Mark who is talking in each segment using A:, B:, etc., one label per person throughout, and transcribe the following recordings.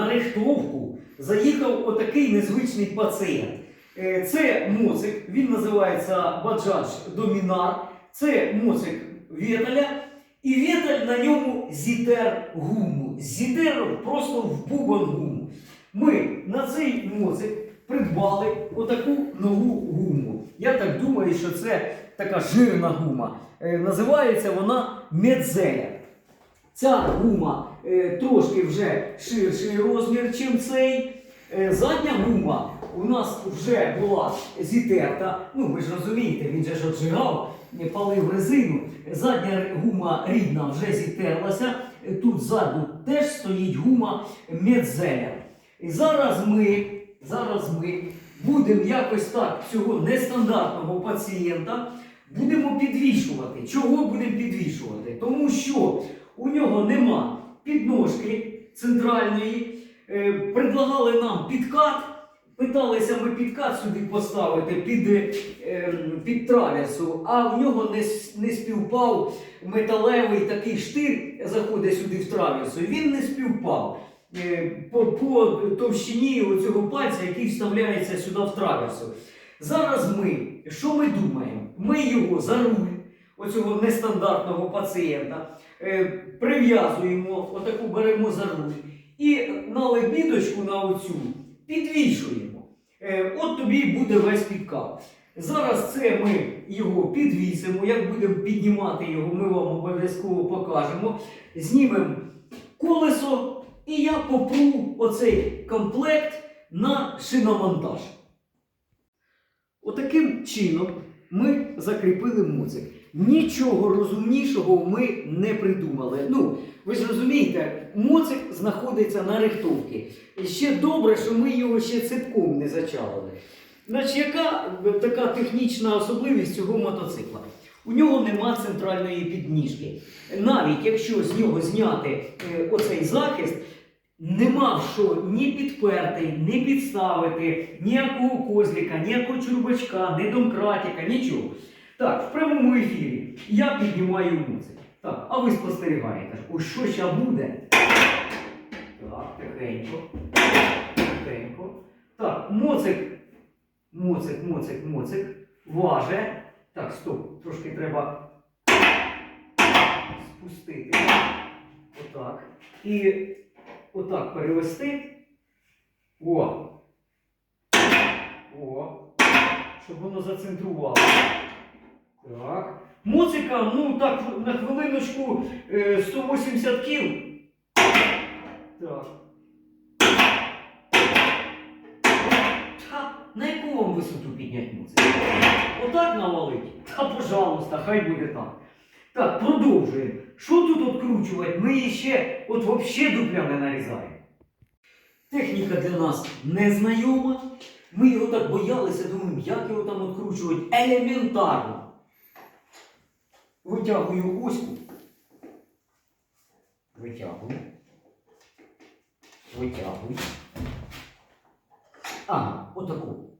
A: на рихтовку заїхав отакий незвичний пацієнт. Е, Це моцик, він називається Баджадж Домінар. Це моцик Вєталя. І Вєталь на ньому зітер гуму. Зітер просто в бубон гуму. Ми на цей моцик придбали отаку нову гуму. Я так думаю, що це така жирна гума. Е, Називається вона Медзеля. Ця гума е, трошки вже ширший розмір, чим цей. Е, задня гума у нас вже була зітерта. Ну, ви ж розумієте, він же ж отжигав, е, палив резину. Задня гума рідна вже зітерлася. Е, Тут ззаду теж стоїть гума Медзеля. І зараз ми, зараз ми будемо якось так цього нестандартного пацієнта будемо підвішувати. Чого будемо підвішувати? Тому що нього нема підножки центральної. Е, предлагали нам підкат. Питалися ми підкат сюди поставити під, е, під траверсу, а в нього не, не співпав металевий такий штир, заходить сюди в траверсу. Він не співпав е, по, по товщині цього пальця, який вставляється сюди в траверсу. Зараз ми, що ми думаємо? Ми його за руль оцього нестандартного пацієнта прив'язуємо, отаку беремо за руль і на лебідочку на оцю підвішуємо. Е, от тобі буде весь підкат. Зараз це ми його підвісимо. Як будемо піднімати його, ми вам обов'язково покажемо. Знімемо колесо, і я попру оцей комплект на шиномонтаж. Отаким чином ми закріпили муцик. Нічого розумнішого ми не придумали. Ну, ви ж розумієте, моцик знаходиться на рихтовці. І ще добре, що ми його ще цепком не зачалили. Значить, яка така технічна особливість цього мотоцикла? У нього нема центральної підніжки. Навіть якщо з нього зняти е, оцей захист, нема що ні підперти, ні підставити, ніякого козліка, ніякого чурбачка, ні домкратика, нічого. Так, в прямому ефірі я піднімаю музик. Так, а ви спостерігаєте, ось що ще буде. Так, тихенько. Тихенько. Так, моцик. Моцик, моцик, моцик. Важе. Так, стоп, трошки треба спустити. Отак. І отак перевести. О. О. Щоб воно зацентрувало. Так. Музика, ну так, на хвилиночку е, 180 кіл. Так. Та, на яку вам висоту підняти музику? Отак навалить? Та, пожалуйста, хай буде так. Так, продовжуємо. Що тут откручувати? Ми її ще от взагалі дупля не нарізаємо. Техніка для нас незнайома. Ми його так боялися, думаємо, як його там откручувати. Елементарно. Витягую оську. Витягую. Витягую. Ага, отаку.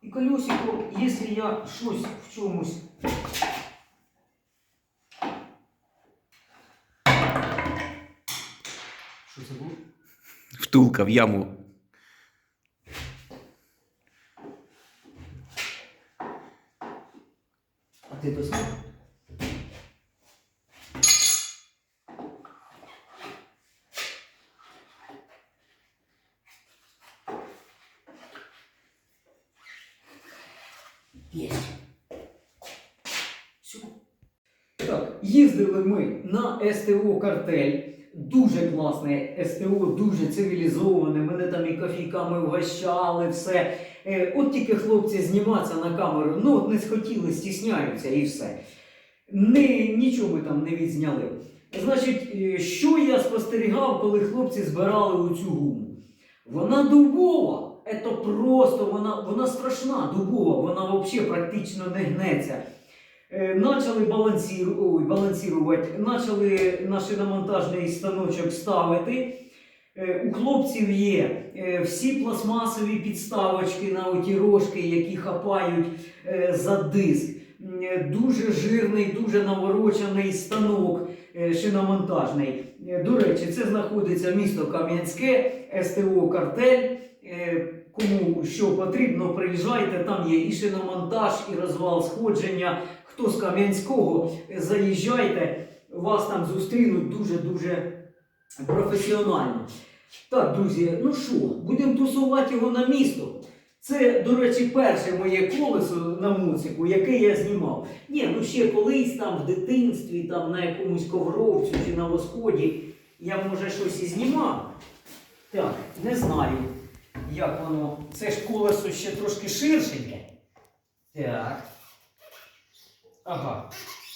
A: І колесико, якщо я щось в чомусь. Що це було?
B: Втулка в яму.
A: А ти дослід? Є. Сюди. Так, їздили ми на СТО картель. Дуже класне СТО, дуже цивілізоване. Мене там і кофійками вгощали, все. Е, от тільки хлопці зніматися на камеру, ну от не схотіли, стісняються і все. Ни, нічого ми там не відзняли. Значить, е, що я спостерігав, коли хлопці збирали оцю гуму? Вона дубова. Це просто, вона, вона страшна, дубова, вона взагалі практично не гнеться. Е, Начали балансір, балансірувати, почали на шиномонтажний станочок ставити. Е, У хлопців є е, всі пластмасові підставочки на оті рожки, які хапають е, за диск. Е, Дуже жирний, дуже наворочений станок е, шиномонтажний. Е, До речі, це знаходиться місто Кам'янське. СТО картель. Е, Кому що потрібно, приїжджайте, там є і шиномонтаж, і розвал сходження. Хто з Кам'янського, е, заїжджайте, вас там зустрінуть дуже-дуже професіонально. Так, друзі, ну що, будемо тусувати його на місто. Це, до речі, перше моє колесо на муцику, яке я знімав. Ні, ну ще колись там в дитинстві, там на якомусь ковровцю чи на восході я може щось і знімав. Так, не знаю, як воно. Це ж колесо ще трошки ширшеньке. Так. Ага.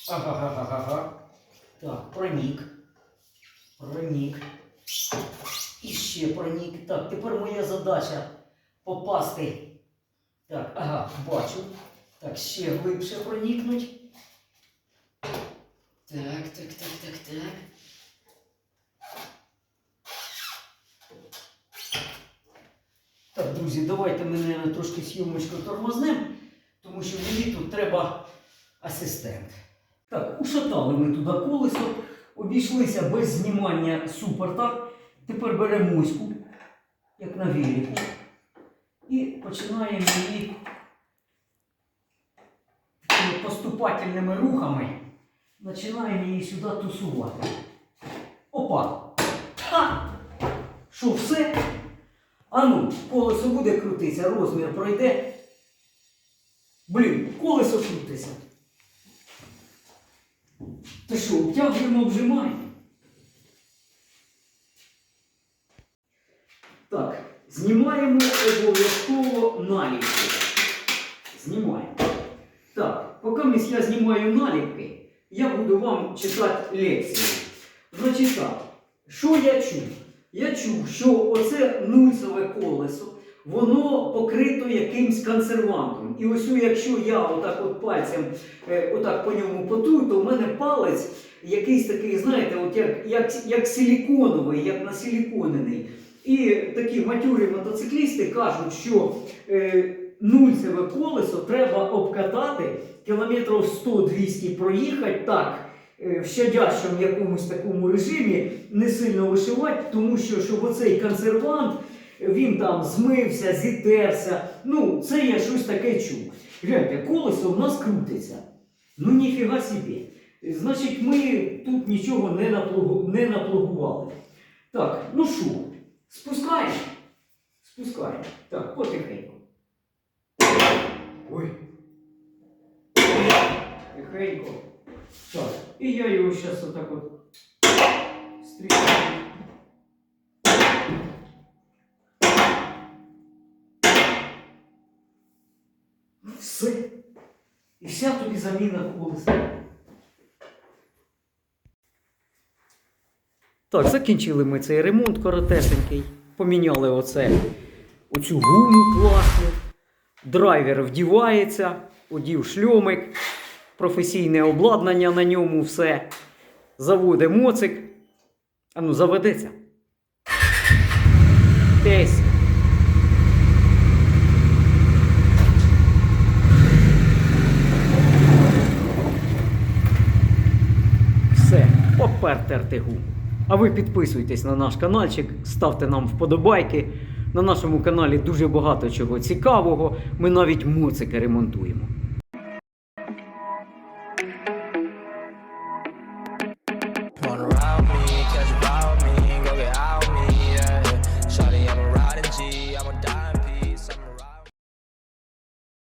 A: Ага, ага, ага. Так, пронік. Пронік. І ще пронік. Так, тепер моя задача попасти. Так, ага, бачу. Так, ще глибше проникнуть. Так, так, так, так, так. Так, друзі, давайте наверное, трошки зйомочку тормознемо, тому що мені тут треба асистент. Так, ушатали ми туди колесо, обійшлися без знімання супер, так? Тепер беремо моську, як на велику, і починаємо її такими поступательними рухами, починаємо її сюди тусувати. Опа! Ха! Що, все? А ну, колесо буде крутитися, розмір пройде. Блін, колесо крутиться. Ти що, обтягуємо, обжимаємо? Так, знімаємо обов'язково наліпки. Знімаємо. Так, поки я знімаю наліпки, я буду вам читати лекцію. Значить так, що я чув? Я чув, що оце нульцеве колесо, воно покрито якимсь консервантом. І ось якщо я отак от пальцем е, отак по ньому потую, то в мене палець якийсь такий, знаєте, от як, як, як силіконовий, як насиліконений. І такі матюрі мотоциклісти кажуть, що е, нульцеве колесо треба обкатати, кілометрів 100-200 проїхати так, е, в щадящому якомусь такому режимі, не сильно вишивати, тому що щоб оцей консервант, він там змився, зітерся. Ну, це я щось таке чув. Гляньте, колесо в нас крутиться. Ну ніфіга собі. Значить, ми тут нічого не, наплугу, не наплугували. Так, ну що, спускаємо? Спускаємо. Так, потихеньку. Ой. Тихенько. Так, і я його зараз отак от стрічаю. Все. І вся тобі заміна колеса. Так, закінчили ми цей ремонт коротесенький. Поміняли оце, оцю гуму класну. Драйвер вдівається, одів шльомик, професійне обладнання на ньому все. Заводе моцик. А ну, заведеться. Десь. Все, терти. А ви підписуйтесь на наш каналчик, ставте нам вподобайки. На нашому каналі дуже багато чого цікавого. Ми навіть моцики ремонтуємо.